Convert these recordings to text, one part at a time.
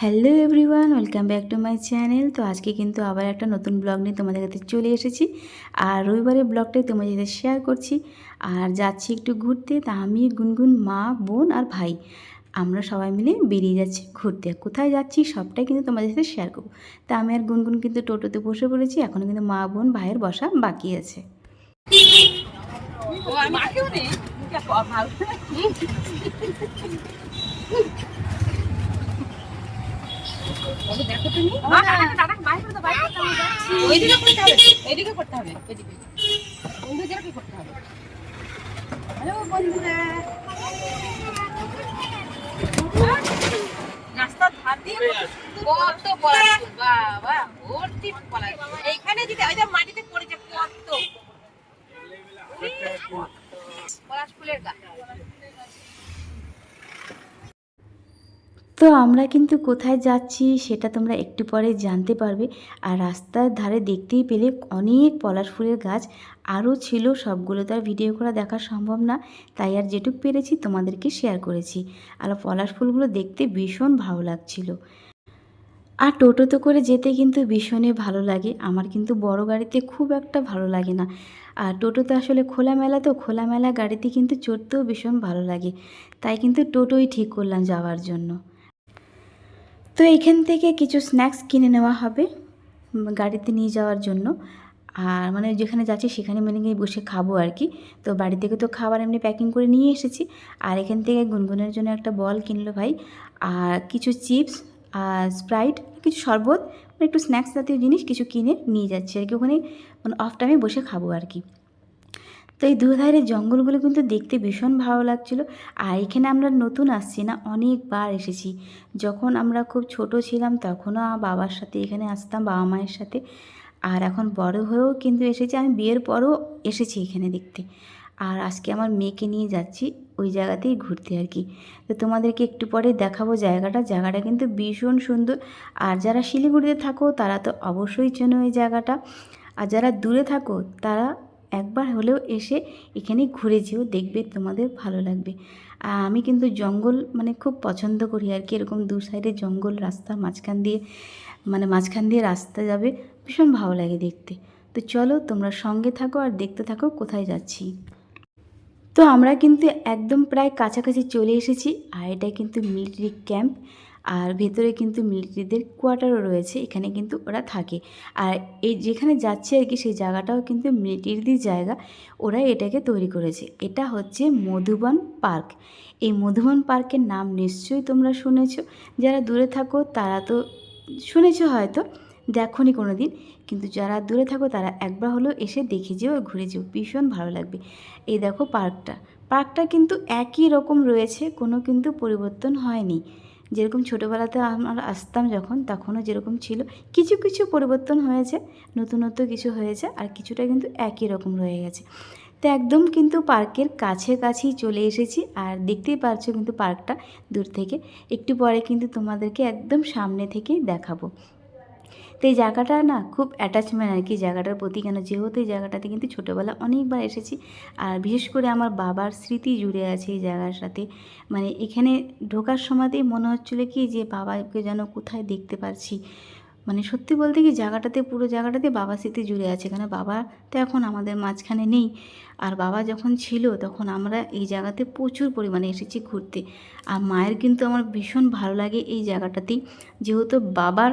Hello everyone, welcome back to my channel. তো আজকে কিন্তু আবার একটা নতুন ব্লগ নিয়ে তোমাদের কাছে চলে এসেছি। আর রবিবারের ব্লগটাই তোমাদের সাথে শেয়ার করছি। আর যাচ্ছি একটু ঘুরতে, তা আমি, গুনগুন, মা, বোন আর ভাই। আমরা সবাই মিলে বেরিয়ে যাচ্ছি ঘুরতে। কোথায় যাচ্ছি সবটাই কিন্তু তোমাদের সাথে শেয়ার করব। তা আমি আর গুনগুন কিন্তু টোটোতে বসে পড়েছি এখনও কিন্তু মা, বোন, ভাইয়ের বসা বাকি আছে। দেখো তুমি। ওইদিকে করতে হবে। এইদিকে করতে হবে এদিকে বন্ধু যেরকম করতে হবে। হ্যালো বন্ধুরা। রাস্তার ধার দিয়ে কত পলাশ বাবা ভর্তি পলাশ এইখানে যদি ওই যে মাটিতে পড়েছে কত। পলাশ ফুলের গাছ। তো আমরা কিন্তু কোথায় যাচ্ছি সেটা তোমরা একটু পরে জানতে পারবে। আর রাস্তার ধারে দেখতেই পেলে অনেক পলাশ ফুলের গাছ। আরও ছিল, সবগুলো তো আর ভিডিও করা দেখা সম্ভব না। তাই আর যেটুক পেরেছি তোমাদেরকে শেয়ার করেছি। আর পলাশ ফুলগুলো দেখতে ভীষণ ভালো লাগছিল। আর টোটোতে করে যেতে কিন্তু ভীষণই ভালো লাগে। আমার কিন্তু বড় গাড়িতে খুব একটা ভালো লাগে না। আর টোটোতে আসলে খোলামেলা তো খোলামেলা গাড়িতে কিন্তু চড়তেও ভীষণ ভালো লাগে। তাই কিন্তু টোটোই ঠিক করলাম যাওয়ার জন্য। তো এখান থেকে কিছু স্ন্যাক্স কিনে নেওয়া হবে গাড়িতে নিয়ে যাওয়ার জন্য। আর মানে যেখানে যাচ্ছি সেখানে মানে গিয়ে বসে খাব আর কি। তো বাড়ি থেকে তো খাবার এমনি প্যাকিং করে নিয়ে এসেছি। আর এখান থেকে গুনগুনের জন্য একটা বল কিনলো ভাই। আর কিছু চিপস আর স্প্রাইট কিছু শরবত মানে একটু স্ন্যাক্স জাতীয় জিনিস কিছু কিনে নিয়ে যাচ্ছি আর কি। ওখানে মানে অফ টাইমে বসে খাব আর কি। তো এই দুধারের জঙ্গলগুলো কিন্তু দেখতে ভীষণ ভালো লাগছিল। আর এখানে আমরা নতুন আসছি না, অনেকবার এসেছি। যখন আমরা খুব ছোট ছিলাম তখনও বাবার সাথে এখানে আসতাম, বাবা মায়ের সাথে। আর এখন বড় হয়েও কিন্তু এসেছি, আমি বিয়ের পরও এসেছি এখানে দেখতে। আর আজকে আমার মেয়েকে নিয়ে যাচ্ছি, ওই জায়গাতেই ঘুরতে আর কি। তো তোমাদেরকে একটু পরে দেখাবো জায়গাটা। জায়গাটা কিন্তু ভীষণ সুন্দর। আর যারা শিলিগুড়িতে থাকো, তারা তো অবশ্যই চেনো এই জায়গাটা। আর যারা দূরে থাকো, তারা একবার হলেও এসে এখানে ঘুরে যেও, দেখবে তোমাদের ভালো লাগবে। আমি কিন্তু জঙ্গল মানে খুব পছন্দ করি আর কি, এরকম দু সাইডে জঙ্গল রাস্তা মাঝখান দিয়ে মানে মাঝখান দিয়ে রাস্তা যাবে, ভীষণ ভালো লাগে দেখতে। তো চলো তোমরা সঙ্গে থাকো আর দেখতে থাকো কোথায় যাচ্ছি। তো আমরা কিন্তু একদম প্রায় কাছাকাছি চলে এসেছি, আর এটা কিন্তু মিলিটারি ক্যাম্প। আর ভেতরে কিন্তু মিলিটারিদের কোয়ার্টারও রয়েছে, এখানে কিন্তু ওরা থাকে। আর এই যেখানে যাচ্ছে আর কি, সেই জায়গাটাও কিন্তু মিলিটারিদের জায়গা। ওরা এটাকে তৈরি করেছে। এটা হচ্ছে মধুবন পার্ক। এই মধুবন পার্কের নাম নিশ্চয়ই তোমরা শুনেছো। যারা দূরে থাকো, তারা তো শুনেছো হয়তো, দেখোনি কোনো দিন কিন্তু যারা দূরে থাকো, তারা একবার হলেও এসে দেখে যেও আর ঘুরে যেও। ভীষণ ভালো লাগবে। এই দেখো পার্কটা। পার্কটা কিন্তু একই রকম রয়েছে, কোনো কিন্তু পরিবর্তন হয়নি। যেরকম ছোটোবেলাতে আমরা আসতাম যখন, তখনও যেরকম ছিল। কিছু কিছু পরিবর্তন হয়েছে, নতুনত্ব কিছু হয়েছে, আর কিছুটা কিন্তু একই রকম রয়ে গেছে। তো একদম কিন্তু পার্কের কাছে, কাছেই চলে এসেছি, আর দেখতেই পারছ কিন্তু পার্কটা দূর থেকে। একটু পরে কিন্তু তোমাদেরকে একদম সামনে থেকেই দেখাবো। তো এই জায়গাটা না খুব অ্যাটাচমেন্ট আর কি জায়গাটার প্রতি কেন, যেহেতু এই জায়গাটাতে কিন্তু ছোটোবেলা অনেকবার এসেছি। আর বিশেষ করে আমার বাবার স্মৃতি জুড়ে আছে এই জায়গার সাথে। মানে এখানে ঢোকার সময়তেই মনে হচ্ছিল কি যে, বাবাকে যেন কোথায় দেখতে পাচ্ছি। মানে সত্যি বলতে কি, জায়গাটাতে, পুরো জায়গাটাতে বাবা স্মৃতি জুড়ে আছে। কেন, বাবা তো এখন আমাদের মাঝখানে নেই। আর বাবা যখন ছিল, তখন আমরা এই জায়গাতে প্রচুর পরিমাণে এসেছি ঘুরতে। আর মায়ের কিন্তু আমার ভীষণ ভালো লাগে এই জায়গাটাতেই। যেহেতু বাবার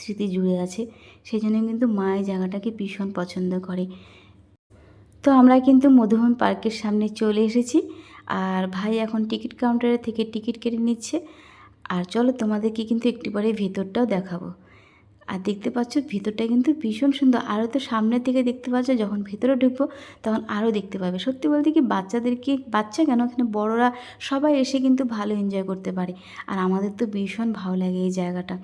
স্মৃতি জুড়ে আছে। সেই জন্য কিন্তু মা এই জায়গাটাকে ভীষণ পছন্দ করে। তো আমরা কিন্তু মধুবন পার্কের সামনে চলে এসেছি আর ভাই এখন টিকিট কাউন্টারে থেকে টিকিট কেটে নিচ্ছে। আর চলো তোমাদেরকে কিন্তু একটু পরে ভেতরটাও দেখাবো। আর দেখতে পাচ্ছ ভিতরটা কিন্তু ভীষণ সুন্দর। আরও তো সামনের থেকে দেখতে পাচ্ছ, যখন ভেতরে ঢুকবো তখন আরও দেখতে পাবে। সত্যি বলতে কি বাচ্চাদেরকে, বাচ্চা কেন, এখানে বড়রা সবাই এসে কিন্তু ভালো এনজয় করতে পারে। আর আমাদের তো ভীষণ ভালো লাগে এই জায়গাটা।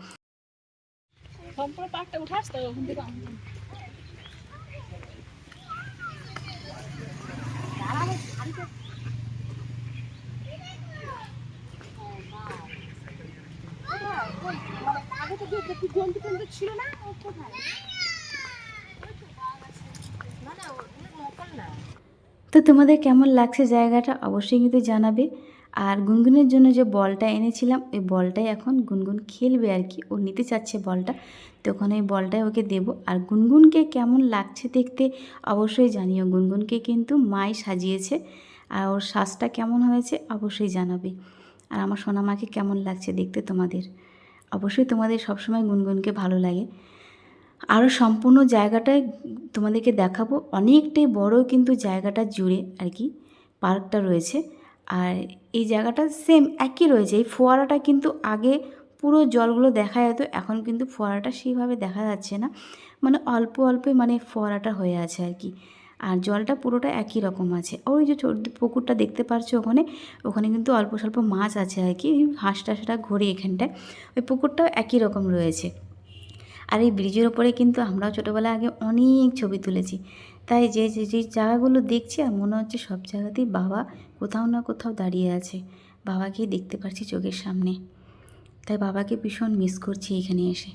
তো তোমাদের কেমন লাগছে জায়গাটা অবশ্যই কিন্তু জানাবে। আর গুনগুনের জন্য যে বলটা এনেছিলাম, ওই বলটাই এখন গুনগুন খেলবে আর কি। ও নিতে চাচ্ছে বলটা তখন ওই বলটাই ওকে দেব। আর গুনগুনকে কেমন লাগছে দেখতে অবশ্যই জানিও। গুনগুনকে কিন্তু মাই সাজিয়েছে, আর ওর শ্বাসটা কেমন হয়েছে অবশ্যই জানাবে। আর আমার সোনামাকে কেমন লাগছে দেখতে তোমাদের? অবশ্যই তোমাদের সবসময় গুনগুনকে ভালো লাগে। আরও সম্পূর্ণ জায়গাটায় তোমাদেরকে দেখাবো। অনেকটাই বড় কিন্তু জায়গাটা জুড়ে আর কি, পার্কটা রয়েছে। আর এই জায়গাটা সেম একই রয়েছে। এই ফোয়ারাটা কিন্তু আগে পুরো জলগুলো দেখা যেত, এখন কিন্তু ফোয়ারাটা সেইভাবে দেখা যাচ্ছে না। মানে অল্প অল্প মানে ফোয়ারাটা হয়ে আছে আর কি। আর জলটা পুরোটা একই রকম আছে। ওই যে ছোট পুকুরটা দেখতে পারছ ওখানে ওখানে কিন্তু অল্প স্বল্প মাছ আছে আর কি। হাঁস টাসটা ঘুরে এখানটায়। ওই পুকুরটাও একই রকম রয়েছে। আর এই ব্রিজের ওপরে কিন্তু আমরাও ছোটোবেলায় আগে অনেক ছবি তুলেছি। তাই যে যে যে জায়গাগুলো দেখছি আর মনে হচ্ছে সব জায়গাতেই বাবা কোথাও না কোথাও দাঁড়িয়ে আছে। বাবাকেই দেখতে পাচ্ছি চোখের সামনে। তাই বাবাকে ভীষণ মিস করছি এখানে এসে।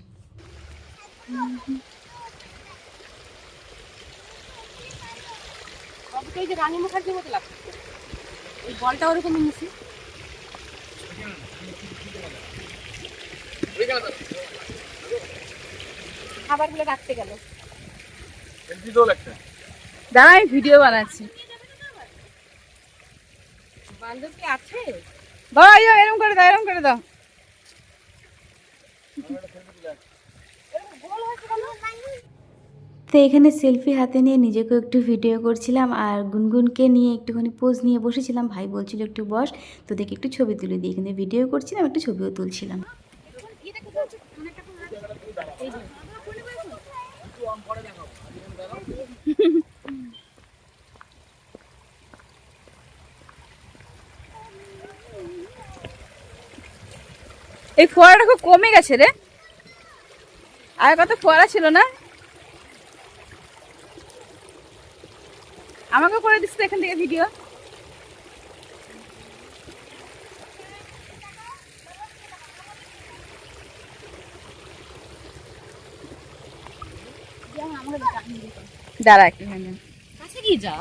বাবুকে এই যে রানী মুখার্জির মতো লাগছে। এই বলটা ওরকম মিশি খাবারগুলো রাখতে গেল। দাঁড়া আমি ভিডিও বানাচ্ছি। বান্ধব কি আছে? বাবা করে দাও করে দাও। তো এখানে সেলফি হাতে নিয়ে নিজেকে একটু ভিডিও করছিলাম আর গুনগুনকে নিয়ে একটুখানি পোজ নিয়ে বসেছিলাম। ভাই বলছিল একটু বস তো দেখে একটু ছবি তুলে দিই এখানে ভিডিও করছিলাম একটু ছবিও তুলছিলাম। এই ফোয়ারাটা খুব কমে গেছে রে। আর কত ফোয়ারা ছিল না? আমাকে করে তো এখান থেকে ভিডিও দাঁড়া একটু হ্যাঁ। কাছে গিয়ে যা।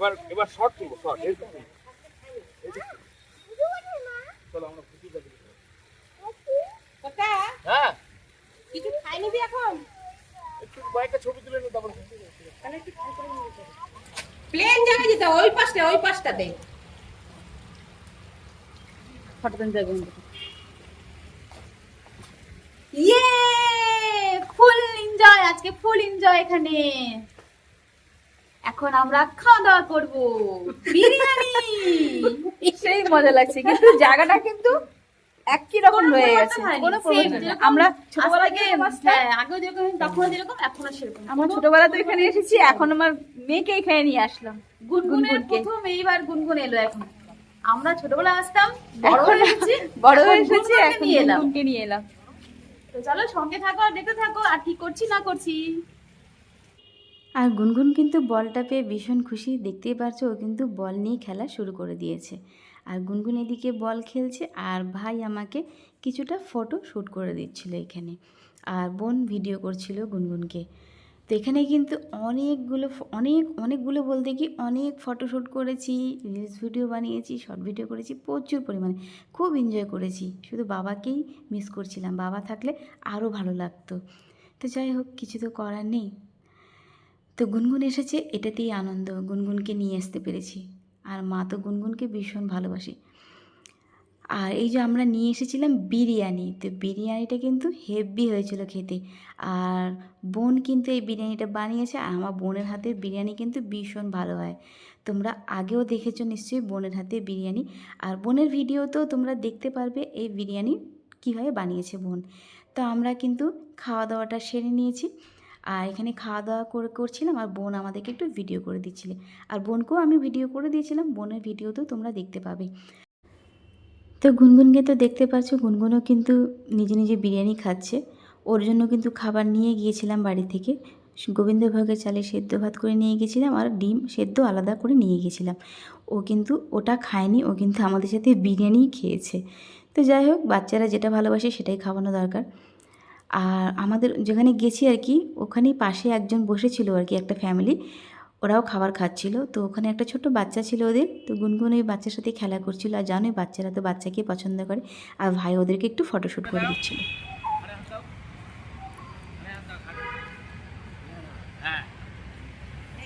এবার এবার শর্ট তুলবো শর্ট কাকা হ্যাঁ। কিছু খাই নিবি এখন? একটু কয়েকটা ছবি তুলে নিই তারপর প্লেন জায়গায় যেতে ওই পাশটা ওই পাশটাতে ফটো তুলতে ইয়ে! ফুল এনজয় আজকে ফুল এনজয় এখানে। এখন আমরা খাওয়া দাওয়া করব। বিরিয়ানি! সেই মজা লাগছে কিন্তু জায়গাটা কিন্তু একই রকম রয়ে গেছে। কোনো আমরা ছোটবেলা হ্যাঁ যেরকম যেরকম এখনও সেরকম। আমরা ছোটবেলা তো এখানে এসেছি এখন আমার মেয়েকে এখানে নিয়ে আসলাম গুনগুনের। প্রথম এইবার গুনগুন এলো এখন। আমরা ছোটবেলা আসতাম বড় হয়ে এসেছি বড় হয়ে এসেছি এখন নিয়ে এলাম। নিয়ে এলাম। তো চলো সঙ্গে থাকো আর দেখতে থাকো আর কি করছি না করছি। আর গুনগুন কিন্তু বলটা পেয়ে ভীষণ খুশি। দেখতেই পারছ, ও কিন্তু বল নিয়ে খেলা শুরু করে দিয়েছে। আর গুনগুন এদিকে বল খেলছে আর ভাই আমাকে কিছুটা ফটো শ্যুট করে দিচ্ছিল এখানে। আর বোন ভিডিও করছিল গুনগুনকে। তো এখানে কিন্তু অনেকগুলো অনেক, অনেকগুলো বলতে কি অনেক ফটোশ্যুট করেছি রিলস ভিডিও বানিয়েছি শর্ট ভিডিও করেছি, প্রচুর পরিমাণে। খুব এনজয় করেছি। শুধু বাবাকেই মিস করছিলাম। বাবা থাকলে আরও ভালো লাগতো। তো যাই হোক, কিছু তো করার নেই। তো গুনগুন এসেছে, এটাতেই আনন্দ। গুনগুনকে নিয়ে আসতে পেরেছি। আর মা তো গুনগুনকে ভীষণ ভালোবাসে। আর এই যে আমরা নিয়ে এসেছিলাম বিরিয়ানি, তো বিরিয়ানিটা কিন্তু হেভি হয়েছিল খেতে। আর বোন কিন্তু এই বিরিয়ানিটা বানিয়েছে, আর আমার বোনের হাতের বিরিয়ানি কিন্তু ভীষণ ভালো হয়। তোমরা আগেও দেখেছ নিশ্চয়ই বোনের হাতে বিরিয়ানি। আর বোনের ভিডিওতেও তোমরা দেখতে পারবে এই বিরিয়ানি কীভাবে বানিয়েছে বোন। তো আমরা কিন্তু খাওয়া দাওয়াটা সেরে নিয়েছি। আর এখানে খাওয়া দাওয়া করে করছিলাম আর বোন আমাদেরকে একটু ভিডিও করে দিচ্ছিলে। আর বোনকেও আমি ভিডিও করে দিয়েছিলাম, বোনের ভিডিও তো তোমরা দেখতে পাবে। তো গুনগুনকে তো দেখতে পাচ্ছ গুনগুনও কিন্তু নিজে নিজে বিরিয়ানি খাচ্ছে। ওর জন্য কিন্তু খাবার নিয়ে গিয়েছিলাম বাড়ি থেকে। গোবিন্দভোগের চালে সেদ্ধ ভাত করে নিয়ে গেছিলাম আর ডিম সেদ্ধ আলাদা করে নিয়ে গেছিলাম ও কিন্তু ওটা খায়নি, ও কিন্তু আমাদের সাথে বিরিয়ানিই খেয়েছে। তো যাই হোক, বাচ্চারা যেটা ভালোবাসে সেটাই খাওয়ানো দরকার। আর আমাদের যেখানে গেছি আর কি ওখানেই পাশে একজন বসেছিল আর কি একটা ফ্যামিলি ওরাও খাবার খাচ্ছিল তো ওখানে একটা ছোট বাচ্চা ছিল ওদের তো গুনগুন ওই বাচ্চার সাথে খেলা করছিল আর জানোই বাচ্চারা তো বাচ্চাকে পছন্দ করে আর ভাই ওদেরকে একটু ফটোশ্যুট করে দিচ্ছিল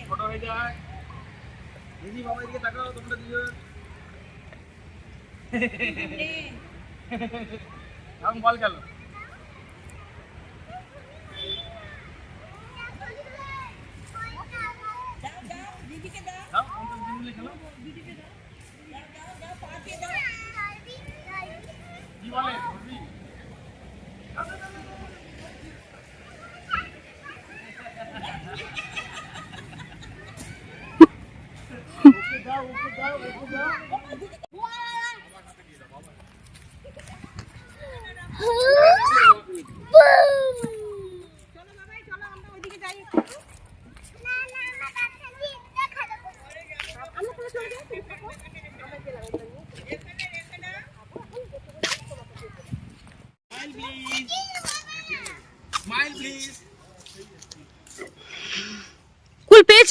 ছোট হয়ে যায় দিদি বাবা এদিকে তাকাও তোমরা দুজন এখন বল গেল দাও, অন্তত দিদিকে খেলো। কি বলে বলবি? Smile please.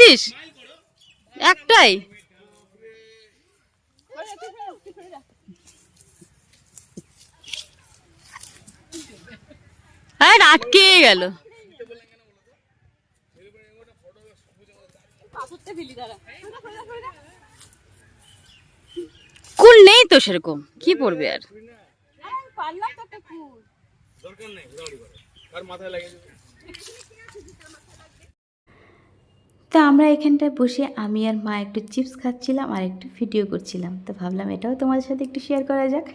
কুল পেয়েছিস একটাই। আর আটকে গেল। কুল নেই তো সেরকম। কি পড়বে আর? মাথায় আমরা এখানটায় বসে আমি আর মা একটু চিপস খাচ্ছিলাম আর একটু ভিডিও করছিলাম। তো ভাবলাম এটাও তোমাদের সাথে একটু শেয়ার করা যাক।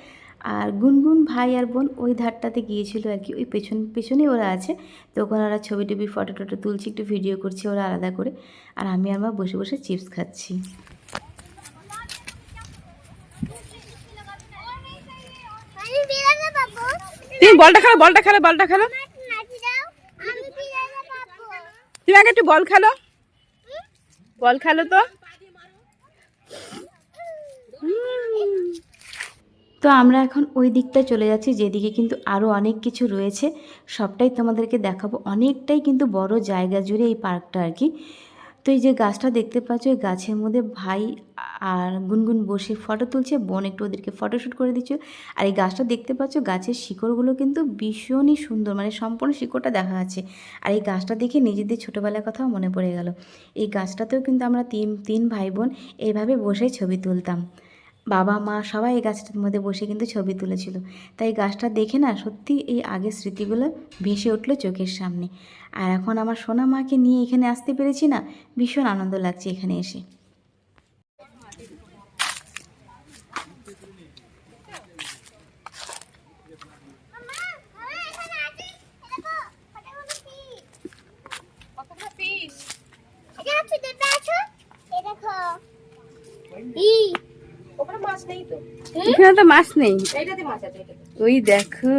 আর গুনগুন ভাই আর বোন ওই ধারটাতে গিয়েছিল আর কি ওই পেছন পেছনে ওরা আছে। তো ওখানে ওরা ছবি টবি ফটো টটো তুলছে একটু ভিডিও করছে ওরা আলাদা করে। আর আমি আর মা বসে বসে চিপস খাচ্ছি। তুমি বলটা খেলো বলটা খেলো বলটা খেলো। তুমি আগে একটু বল খেলো। বল খেলো তো। তো আমরা এখন ওই দিকটা চলে যাচ্ছি, যেদিকে কিন্তু আরও অনেক কিছু রয়েছে। সবটাই তোমাদেরকে দেখাবো। অনেকটাই কিন্তু বড় জায়গা জুড়ে এই পার্কটা আর কি। তো এই যে গাছটা দেখতে পাচ্ছ ওই গাছের মধ্যে ভাই আর গুনগুন বসে ফটো তুলছে, বোন একটু ওদেরকে ফটোশ্যুট করে দিচ্ছে। আর এই গাছটা দেখতে পাচ্ছ, গাছের শিকড়গুলো কিন্তু ভীষণই সুন্দর মানে সম্পূর্ণ শিকড়টা দেখা যাচ্ছে। আর এই গাছটা দেখে নিজেদের ছোটোবেলার কথাও মনে পড়ে গেল। এই গাছটাতেও কিন্তু আমরা তিন তিন ভাই বোন এইভাবে বসে ছবি তুলতাম। বাবা মা সবাই এই গাছটার মধ্যে বসে কিন্তু ছবি তুলেছিল। তাই গাছটা দেখে না সত্যি এই আগের স্মৃতিগুলো ভেসে উঠল চোখের সামনে। আর এখন আমার সোনা মাকে নিয়ে এখানে আসতে পেরেছি না ভীষণ আনন্দ লাগছে এখানে এসে। এখানে ওখানে মাছ নেই তো। এখানে তো মাছ নেই। এইটাতে মাছ আছে ওই দেখো।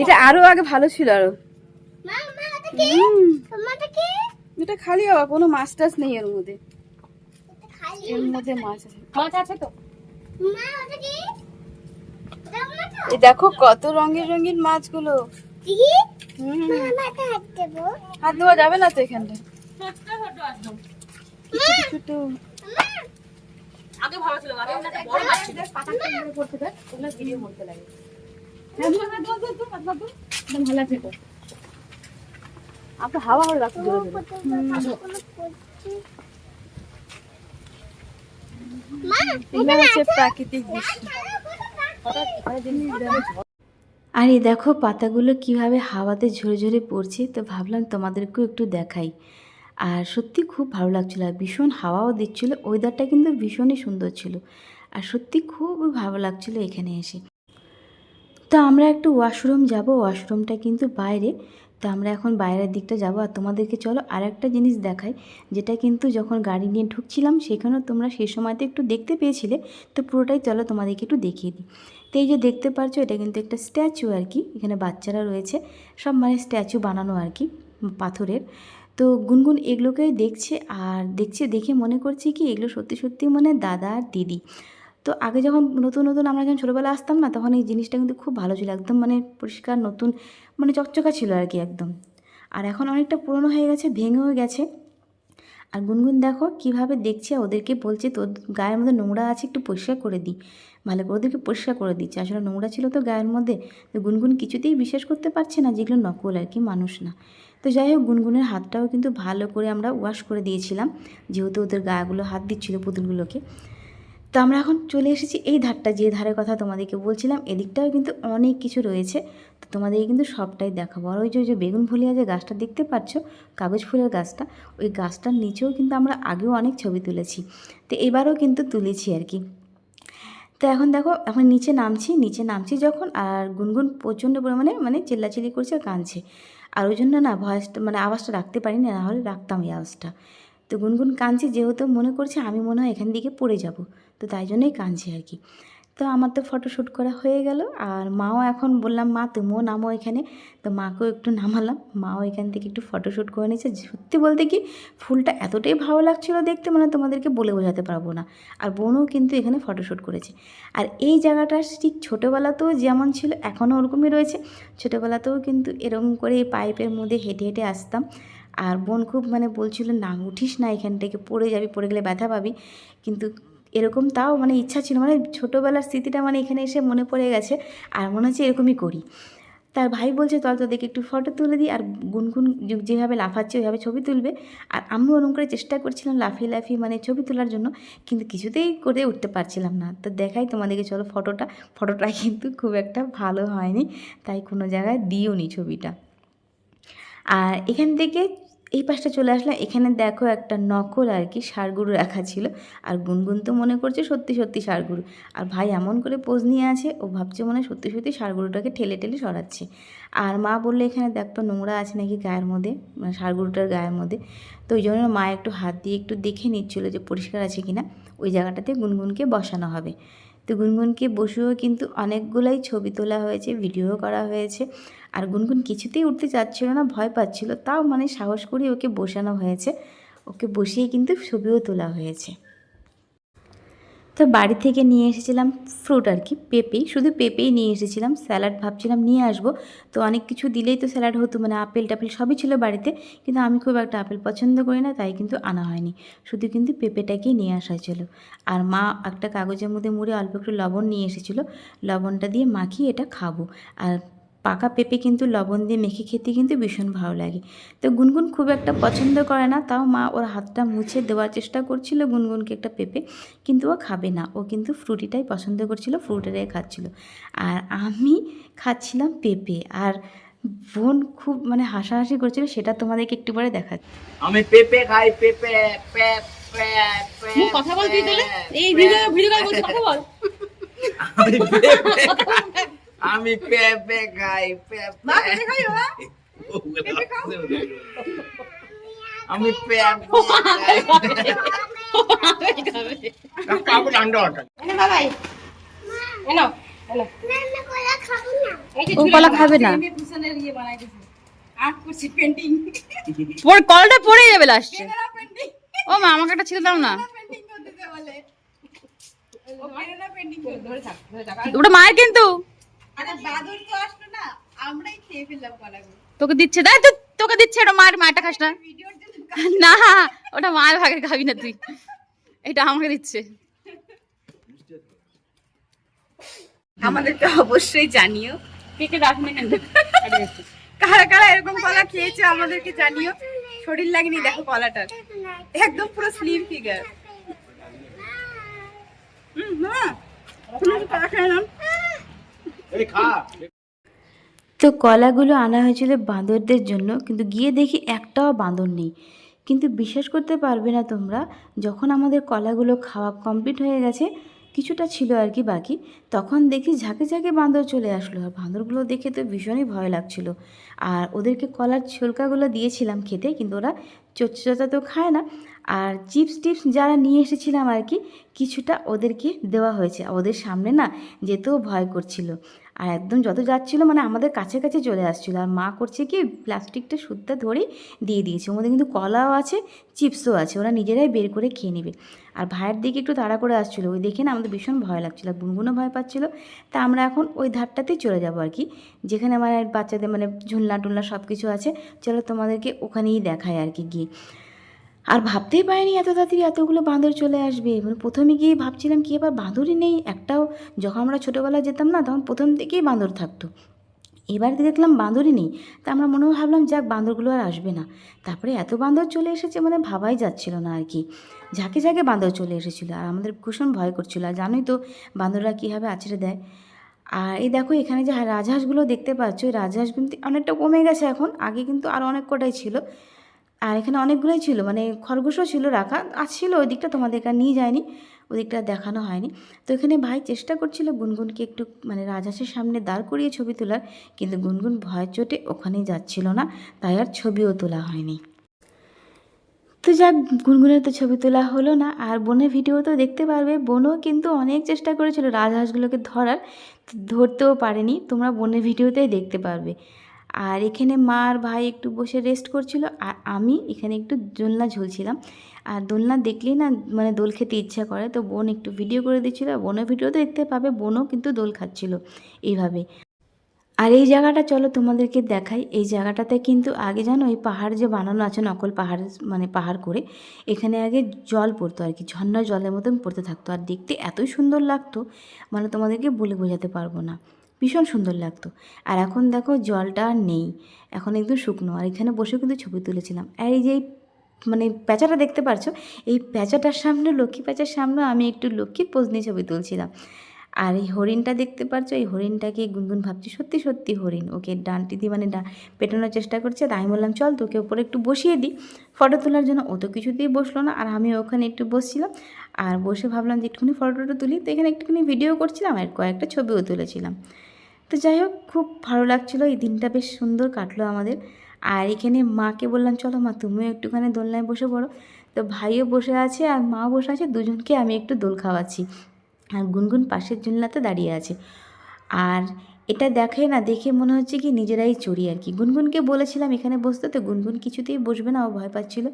এটা আরও আগে ভালো ছিল আরও। মা মা এটা কি? তোমারটা কি? এটা খালি হওয়া কোনো মাছ টাছ নেই এর মধ্যে। এর মধ্যে মাছ আছে। মাছ আছে তো? এই দেখো কত রঙের রঙিন মাছগুলো। হাত দেওয়া যাবে না তো এখানটা ছোট আগে ভালো ছিল আগে বড় ছিল। পাতা করে করতে দেয় ওগুলো ভিডিও করতে লাগে ভালো আছে তো। আপনার হাওয়া হয়ে রাখতে জোরে জোরে হচ্ছে প্রাকৃতিক দৃশ্য। আর এই দেখো পাতাগুলো কীভাবে হাওয়াতে ঝরে ঝরে পড়ছে তো ভাবলাম তোমাদেরকেও একটু দেখাই। আর সত্যি খুব ভালো লাগছিল আর ভীষণ হাওয়াও দিচ্ছিল। ওয়েদারটা কিন্তু ভীষণই সুন্দর ছিল। আর সত্যি খুব ভালো লাগছিল এখানে এসে। তো আমরা একটু ওয়াশরুম যাব। ওয়াশরুমটা কিন্তু বাইরে। তো আমরা এখন বাইরের দিকটা যাব। আর তোমাদেরকে চলো আর একটা জিনিস দেখাই, যেটা কিন্তু যখন গাড়ি নিয়ে ঢুকছিলাম, সেখানেও তোমরা সেই সময়তে একটু দেখতে পেয়েছিলে। তো পুরোটাই চলো তোমাদেরকে একটু দেখিয়ে দিই। তো এই যে দেখতে পারছ, এটা কিন্তু একটা স্ট্যাচু আর কি। এখানে বাচ্চারা রয়েছে। সব মানে স্ট্যাচু বানানো আর কি, পাথরের। তো গুনগুন এগুলোকে দেখছে আর দেখছে দেখে মনে করছে কি এগুলো সত্যি সত্যি মানে দাদা আর দিদি। তো আগে যখন নতুন নতুন আমরা যখন ছোটোবেলা আসতাম না, তখন এই জিনিসটা কিন্তু খুব ভালো ছিল, একদম মানে পরিষ্কার, নতুন মানে চকচকা ছিল আর কি একদম। আর এখন অনেকটা পুরনো হয়ে গেছে, ভেঙেও গেছে। আর গুনগুন দেখো কীভাবে দেখছে, ওদেরকে বলছে, তোর গায়ের মধ্যে নোংরা আছে, একটু পরিষ্কার করে দিই। ভালো করে ওদেরকে পরিষ্কার করে দিচ্ছে। আসলে নোংরা ছিল তো গায়ের মধ্যে। তো গুনগুন কিছুতেই বিশ্বাস করতে পারছে না যেগুলো নকল আর কি, মানুষ না। তো যাই হোক, গুনগুনের হাতটাও কিন্তু ভালো করে আমরা ওয়াশ করে দিয়েছিলাম, যেহেতু ওদের গায়েগুলো হাত দিচ্ছিল পুতুলগুলোকে। তো আমরা এখন চলে এসেছি এই ধারটা, যে ধারের কথা তোমাদেরকে বলছিলাম, এদিকটাও কিন্তু অনেক কিছু রয়েছে। তো তোমাদেরকে কিন্তু সবটাই দেখাবো। আর ওই যে ওই যে বেগুন ফুলিয়া যে গাছটা দেখতে পাচ্ছ, কাগজ ফুলের গাছটা, ওই গাছটার নিচেও কিন্তু আমরা আগেও অনেক ছবি তুলেছি। তো এবারও কিন্তু তুলেছি আর কি। তো এখন দেখো এখন নিচে নামছি নিচে নামছি যখন, আর গুনগুন প্রচণ্ড পরিমাণে মানে চিল্লাচিল্লি করছে কাঁদছে। আর ওই জন্য না ভয়েসটা মানে আওয়াজটা রাখতে পারি না হলে রাখতাম এই আওয়াজটা। তো গুনগুন কাঁদছে, যেহেতু মনে করছে আমি মনে হয় এখান দিকে পড়ে যাব। তো তাই জন্যই কাঁদছে আর কি। তো আমার তো ফটোশ্যুট করা হয়ে গেল। আর মাও এখন বললাম, মা, তুমিও নামো এখানে। তো মাকেও একটু নামালাম। মাও এখান থেকে একটু ফটোশ্যুট করে নিয়েছে। সত্যি বলতে কি, ফুলটা এতটাই ভালো লাগছিল দেখতে মানে তোমাদেরকে বলে বোঝাতে পারব না। আর বোনও কিন্তু এখানে ফটোশ্যুট করেছে। আর এই জায়গাটা ঠিক ছোটোবেলাতেও যেমন ছিল, এখনও ওরকমই রয়েছে। ছোটোবেলাতেও কিন্তু এরকম করে এই পাইপের মধ্যে হেঁটে হেঁটে আসতাম। আর বোন খুব মানে বলছিল, না, উঠিস না এখান থেকে, পড়ে যাবি, পড়ে গেলে ব্যথা পাবি। কিন্তু এরকম তাও মানে ইচ্ছা ছিল মানে ছোটোবেলার স্মৃতিটা মানে এখানে এসে মনে পড়ে গেছে আর মনে হচ্ছে এরকমই করি। তার ভাই বলছে, চল তোদেরকে একটু ফটো তুলে দিই আর গুনগুন যেভাবে লাফাচ্ছে, ওইভাবে ছবি তুলবে। আর আমি ওরকম করে চেষ্টা করছিলাম লাফিয়ে লাফিয়ে মানে ছবি তোলার জন্য, কিন্তু কিছুতেই করে উঠতে পারছিলাম না। তো দেখাই তোমাদেরকে, চলো ফটোটা ফটোটা কিন্তু খুব একটা ভালো হয়নি, তাই কোনো জায়গায় দিও নি ছবিটা। আর এখান থেকে এই পাশটা চলে আসলাম। এখানে দেখো একটা নকল আর কি সারগুরু রাখা ছিল। আর গুনগুন তো মনে করছে সত্যি সত্যি সারগুরু আর ভাই এমন করে পোজ নিয়ে আছে, ও ভাবছে মনে সত্যি সত্যি সারগুরুটাকে ঠেলে ঠেলে সরাচ্ছে। আর মা বললে, এখানে দেখ তো নোংরা আছে নাকি গায়ের মধ্যে মানে সারগুরুটার গায়ের মধ্যে। তো ওই জন্য মা একটু হাত দিয়ে একটু দেখে নিচ্ছিল যে পরিষ্কার আছে কিনা। ওই জায়গাটাতে গুনগুনকে বসানো হবে। তো গুনগুনকে বসেও কিন্তু অনেকগুলাই ছবি তোলা হয়েছে, ভিডিও করা হয়েছে। আর গুনগুন কিছুতেই উঠতে চাচ্ছিল না, ভয় পাচ্ছিল। তাও মানে সাহস করে ওকে বসানো হয়েছে। ওকে বসিয়ে কিন্তু ছবিও তোলা হয়েছে। তো বাড়ি থেকে নিয়ে এসেছিলাম ফ্রুট আর কি পেঁপেই শুধু পেঁপেই নিয়ে এসেছিলাম, স্যালাড ভাবছিলাম নিয়ে আসব। তো অনেক কিছু দিলেই তো স্যালাড হতো মানে আপেল টাপেল সবই ছিল বাড়িতে। কিন্তু আমি খুব একটা আপেল পছন্দ করি না, তাই কিন্তু আনা হয়নি। শুধু কিন্তু পেঁপেটাকেই নিয়ে আসা ছিল। আর মা একটা কাগজের মধ্যে মুড়ে অল্প একটু লবণ নিয়ে এসেছিল। লবণটা দিয়ে মাখিয়ে এটা খাব। আর পাকা পেঁপে কিন্তু লবণ দিয়ে মেখে খেতে কিন্তু ভীষণ ভালো লাগে। তো গুনগুন খুব একটা পছন্দ করে না তাও মা ওর হাতটা মুছে দেওয়ার চেষ্টা করছিল গুনগুনকে একটা পেঁপে কিন্তু ও খাবে না। ও কিন্তু ফ্রুটিটাই পছন্দ করছিল ফ্রুটিটাই খাচ্ছিল। আর আমি খাচ্ছিলাম পেঁপে আর বোন খুব মানে হাসাহাসি করছিল সেটা তোমাদেরকে একটু পরে দেখাচ্ছি। আমি পেঁপে খাই পেঁপে কথা বল তাহলে। এই ভিডিও ভিডিও কথা বল। আমি পেঁপে খাই মা পেঁপে খাই আমি কলা খাবে। না। টুশনের ইয়ে কলটা পড়ে যাবে লাস্টে ও মা আমাকে একটা ছিল দাও না। ওটা মায়ের কিন্তু। আরে বাদুর তো আসলো না আমরাই খেয়ে ফেললাম কলাগুলো। তোকে দিচ্ছে তো তোকে দিচ্ছে ওটা মায়ের মায়েরটা খাস না। না ওটা মায়ের ভাগে খাবি না তুই। এটা আমাকে দিচ্ছে। আমাদেরকে অবশ্যই জানিও। কেটে রাখ না? কারা কারা এরকম কলা খেয়েছে আমাদেরকে জানিও। শরীর লাগেনি দেখো কলাটার একদম পুরো স্লিম ফিগার হুম মা কলা খেয়ে নাও। এই খা তো কলাগুলো আনা হয়েছিল বাঁদরদের জন্য, কিন্তু গিয়ে দেখি একটাও বাঁদর নেই। কিন্তু বিশ্বাস করতে পারবে না তোমরা, যখন আমাদের কলাগুলো খাওয়া কমপ্লিট হয়ে গেছে, কিছুটা ছিল আর কি বাকি, তখন দেখি ঝাঁকে ঝাঁকে বাঁদর চলে আসলো। আর বাঁদরগুলো দেখে তো ভীষণই ভয় লাগছিল। আর ওদেরকে কলার ছিলকাগুলো দিয়েছিলাম খেতে, কিন্তু ওরা চচ্চা তো খায় না। আর চিপস টিপস যারা নিয়ে এসেছিলাম আর কি, কিছুটা ওদেরকে দেওয়া হয়েছে। ওদের সামনে না যেতেও ভয় করছিল। আর একদম যত যাচ্ছিল মানে আমাদের কাছে কাছে চলে আসছিল। আর মা করছে কি, প্লাস্টিকটা সুদ্ধা ধরেই দিয়ে দিয়েছে। ওদের কিন্তু কলাও আছে, চিপসও আছে, ওরা নিজেরাই বের করে খেয়ে নেবে। আর ভাইয়ের দিকে একটু তাড়া করে আসছিল। ওই দেখে না আমাদের ভীষণ ভয় লাগছিল গুনগুনও ভয় পাচ্ছিলো। তা আমরা এখন ওই ধারটাতেই চলে যাব আর কি, যেখানে আমার বাচ্চাদের মানে ঝুলনা টুলনা সব কিছু আছে। চলো তোমাদেরকে ওখানেই দেখায় আর কি গিয়ে। আর ভাবতেই পারিনি এত তাড়াতাড়ি এতগুলো বাঁদর চলে আসবে। মানে প্রথমে গিয়ে ভাবছিলাম কি এবার বাঁদরই নেই। একটাও যখন আমরা ছোটোবেলায় যেতাম না, তখন প্রথম থেকেই বাঁদর থাকতো। এবার দেখলাম বাঁদরই নেই। তা আমরা মনে ভাবলাম, যাক, বাঁদরগুলো আর আসবে না। তারপরে এত বাঁদর চলে এসেছে মানে ভাবাই যাচ্ছিল না আর কি। ঝাঁকে ঝাঁকে বাঁদর চলে এসেছিল। আর আমাদের ভীষণ ভয় করছিল। আর জানোই তো বাঁদররা কীভাবে আছড়ে দেয়। আর এই দেখো, এখানে যে রাজহাঁসগুলো দেখতে পাচ্ছ রাজহাঁস কিন্তু অনেকটা কমে গেছে এখন। আগে কিন্তু আরও অনেক কটাই ছিল। আর এখানে অনেকগুলোই ছিল মানে খরগোশও ছিল রাখা, আর ছিল ওই দিকটা তোমাদেরকে নিয়ে যায়নি, ওই দিকটা দেখানো হয়নি। তো এখানে ভাই চেষ্টা করছিল গুনগুনকে একটু মানে রাজহাঁসের সামনে দাঁড় করিয়ে ছবি তোলার, কিন্তু গুনগুন ভয়ের চোটে ওখানেই যাচ্ছিল না, তাই আর ছবিও তোলা হয়নি। তো যাক, গুনগুনের তো ছবি তোলা হলো না, আর বোনের ভিডিও তো দেখতে পারবে, বোনও কিন্তু অনেক চেষ্টা করেছিল রাজহাঁসগুলোকে ধরার, ধরতেও পারেনি, তোমরা বোনের ভিডিওতেই দেখতে পারবে। আর এখানে মা আর ভাই একটু বসে রেস্ট করছিল, আর আমি এখানে একটু দোলনা ঝুলছিলাম। আর দোলনা দেখলেই না মানে দোল খেতে ইচ্ছা করে, তো বোন একটু ভিডিও করে দিচ্ছিল, আর বোনের ভিডিও তো দেখতে পাবে, বোনও কিন্তু দোল খাচ্ছিল এইভাবে। আর এই জায়গাটা চলো তোমাদেরকে দেখাই, এই জায়গাটাতে কিন্তু আগে জানো এই পাহাড় যে বানানো আছে নকল পাহাড় মানে পাহাড় করে, এখানে আগে জল পড়তো আর কি, ঝর্ণার জলের মতন পড়তে থাকতো। আর দেখতে এতই সুন্দর লাগতো মানে তোমাদেরকে বলে বোঝাতে পারব না। ভীষণ সুন্দর লাগতো। আর এখন দেখো জলটা আর নেই। এখন একদম শুকনো। আর এখানে বসে কিন্তু ছবি তুলেছিলাম। আর এই যে মানে প্যাঁচাটা দেখতে পারছ? এই প্যাঁচাটার সামনে, লক্ষ্মী প্যাঁচার সামনে আমি একটু লক্ষ্মীর পোজ নিয়ে ছবি তুলছিলাম। আর এই হরিণটা দেখতে পারছ? এই হরিণটাকে গুনগুন ভাবছি, সত্যি সত্যি হরিণ। ওকে ডানটি দিয়ে মানে ডা পেটানোর চেষ্টা করছে। তাই আমি বললাম, চল তোকে ওপরে একটু বসিয়ে দিই। ফটো তোলার জন্য ও তো কিছুতেই বসল না। আর আমি ওখানে একটু বসছিলাম। আর বসে ভাবলাম যে একটুখানি ফটোটা তুলি। তো এখানে একটুখানি ভিডিও করছিলাম আর কয়েকটা ছবিও তুলেছিলাম। তো যাই হোক, খুব ভালো লাগছিল। এই দিনটা বেশ সুন্দর কাটলো আমাদের। আর এখানে মাকে বললাম, চলো মা, তুমিও একটুখানি দোলনায় বসে পড়ো। তো ভাইও বসে আছে আর মা বসে আছে, দুজনকে আমি একটু দোল খাওয়াচ্ছি। আর গুনগুন পাশের ঝুলনাতে দাঁড়িয়ে আছে। আর এটা দেখে না, দেখে মনে হচ্ছে কি নিজেরাই চড়ি আর কি। গুনগুনকে বলেছিলাম এখানে বসতে, তো গুনগুন কিছুতেই বসবে না, ও ভয় পাচ্ছিল।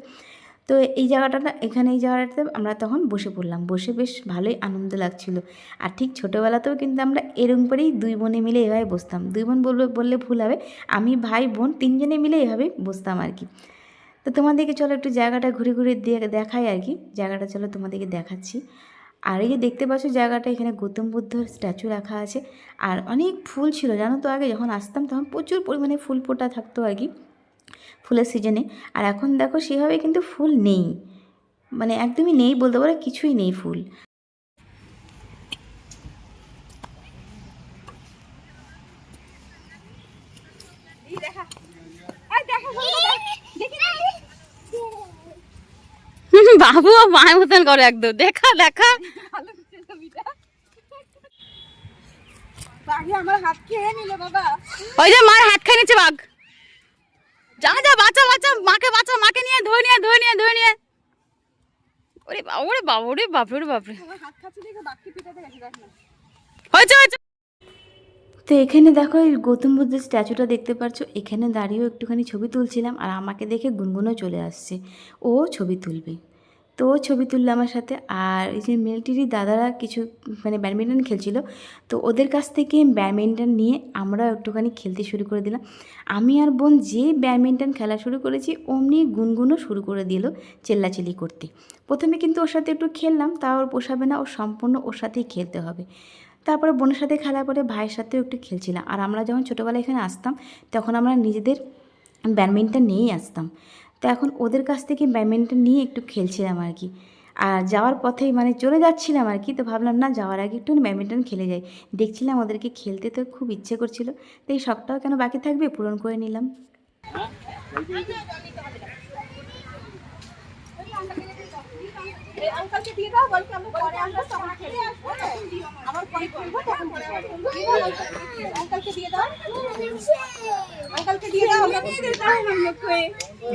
তো এই জায়গাটা না, এখানে এই জায়গাটাতে আমরা তখন বসে পড়লাম। বসে বেশ ভালোই আনন্দ লাগছিল। আর ঠিক ছোটোবেলাতেও কিন্তু আমরা এরম করেই দুই বোনে মিলে এভাবে বসতাম। দুই বোন বলবে, বললে ভুল হবে। আমি, ভাই, বোন তিনজনে মিলে এভাবে বসতাম আর কি। তো তোমাদেরকে চলো একটু জায়গাটা ঘুরে ঘুরে দিয়ে দেখাই আর কি। জায়গাটা চলো তোমাদেরকে দেখাচ্ছি। আর এই যে দেখতে পাচ্ছ জায়গাটা, এখানে গৌতম বুদ্ধর স্ট্যাচু রাখা আছে। আর অনেক ফুল ছিল। জানো তো, আগে যখন আসতাম তখন প্রচুর পরিমাণে ফুল ফোটা থাকতো আর কি। ফুলের সিজনে আর এখন দেখো সেভাবে কিন্তু ফুল নেই। মানে একদমই নেই বলতে পারো কিছুই নেই ফুল। এই দেখা এই দেখা বাবু মায়ের মতন করে একদম। দেখা দেখা। আমার হাত খেয়ে নিল বাবা। ওই যে মার হাত খাই নিচ্ছে বাঘ। যা যা, বাঁচা বাঁচা, মাকে বাঁচা, মাকে নিয়ে ধরে নিয়ে ধরে নিয়ে ধরে নিয়ে। ওরে বাবা ওরে বাবা, ওরে বাপরে ওরে বাপরে। হয়েছে তো এখানে দেখো এই গৌতম বুদ্ধের স্ট্যাচুটা দেখতে পাচ্ছ এখানে দাঁড়িয়েও একটুখানি ছবি তুলছিলাম আর আমাকে দেখে গুনগুনও চলে আসছে। ও ছবি তুলবে। তো ছবি তুললো আমার সাথে। আর এই যে মিলিটারি দাদারা কিছু মানে ব্যাডমিন্টন খেলছিল, তো ওদের কাছ থেকে ব্যাডমিন্টন নিয়ে আমরাও একটুখানি খেলতে শুরু করে দিলাম। আমি আর বোন যে ব্যাডমিন্টন খেলা শুরু করেছি, অমনি গুনগুনও শুরু করে দিল চেল্লাচিল্লি করতে। প্রথমে কিন্তু ওর সাথে একটু খেললাম, তা ওর পোষাবে না, ও সম্পূর্ণ ওর সাথেই খেলতে হবে। তারপরে বোনের সাথে খেলা করে ভাইয়ের সাথেও একটু খেলছিলাম। আর আমরা যখন ছোটোবেলায় এখানে আসতাম, তখন আমরা নিজেদের ব্যাডমিন্টন নিয়েই আসতাম। তো এখন ওদের কাছ থেকে ব্যাডমিন্টন নিয়ে একটু খেলছিলাম আর কি। আর যাওয়ার পথেই মানে চলে যাচ্ছিলাম আর কি, তো ভাবলাম না যাওয়ার আগে একটু ব্যাডমিন্টন খেলে যাই। দেখছিলাম ওদেরকে খেলতে তো খুব ইচ্ছে করছিল, তো এই শখটাও কেন বাকি থাকবে পূরণ করে নিলাম। দিয়ে দাও পরে আমরা তখন খেলে আসব। আবার পরে খেলবো তখন পরে আঙ্কালকে দিয়ে দাও আঙ্কালকে দিয়ে দাও আমরা দিয়ে দাও हम लोग को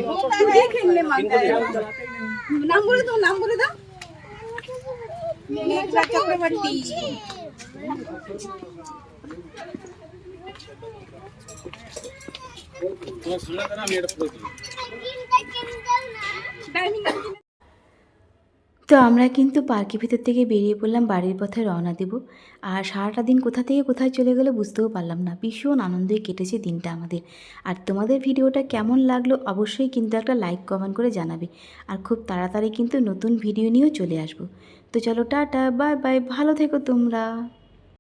वो ये खेलने मांगता है नाम बोले दो नाम बोले दो मेघला चक्रवर्ती তোমার সামনে দাঁড়া আমি এটা পুরো দিই তো আমরা কিন্তু পার্কের ভিতর থেকে বেরিয়ে পড়লাম, বাড়ির পথে রওনা দেব। আর সারাটা দিন কোথা থেকে কোথায় চলে গেলে বুঝতেও পারলাম না। ভীষণ আনন্দে কেটেছে দিনটা আমাদের। আর তোমাদের ভিডিওটা কেমন লাগল অবশ্যই কিন্তু একটা লাইক কমেন্ট করে জানাবে। আর খুব তাড়াতাড়ি কিন্তু নতুন ভিডিও নিয়েও চলে আসব। তো চলো টাটা বাই বাই ভালো থেকো তোমরা।